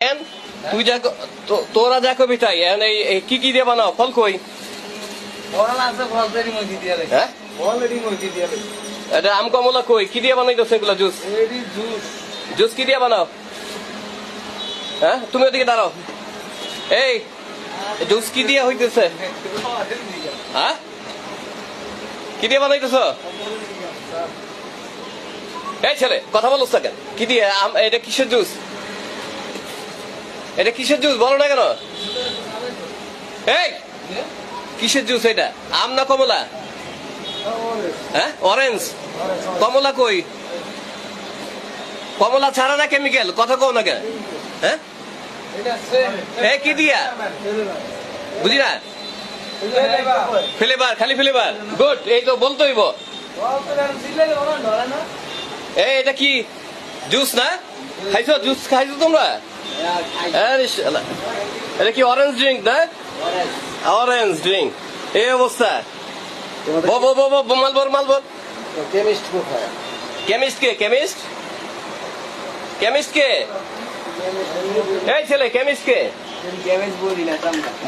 N, তুই যা তোরা যা কবি তাই এন এই কি কি দিয়ে বানাও? ফল কই? হ্যাঁ? এটা আম কমলা কই? কি দিয়ে বানাইতেছো এগুলো জুস? জুস। কি দিয়ে বানাও? হ্যাঁ তুমি ওদিকে দাঁড়াও। এই জুস কি দিয়ে হইতেছে? হ্যাঁ? কি দিয়ে বানাইতেছো? এই ছেলে কথা বলো কেন? কি দিয়ে এটা কিসের জুস? এটা কিসের জুস? বলো না কেন? এই! কিসের জুস এটা? আম না কমলা? হ্যাঁ? অরেঞ্জ কমলা কই? কমলা ছাড়া না কেমিক্যাল কথা কও না কেন হ্যাঁ? এটা কি দিয়া? বুঝি না? ফ্লেভার খালি ফ্লেভার গুড এই তো বলতে হইব। এই, এটা কি? জুস না? খাইছো? জুস খাইছো তোমরা। এটা কি অরেঞ্জ ড্রিঙ্ক না অরেঞ্জ ড্রিঙ্ক এই অবস্থা বো বো বো বো মাল বল মাল বল কেমিস্ট কেমিস্ট কে কেমিস্ট কেমিস্ট কে এই ছেলে কেমিস্ট কে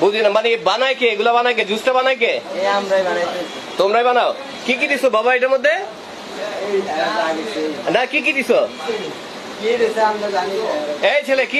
বুঝি না মানে বানায় কে এগুলা বানায় কে জুসটা বানায় কে তোমরাই বানাও কি কি দিছো বাবা এটার মধ্যে না কি কি দিছো এই ছেলে কি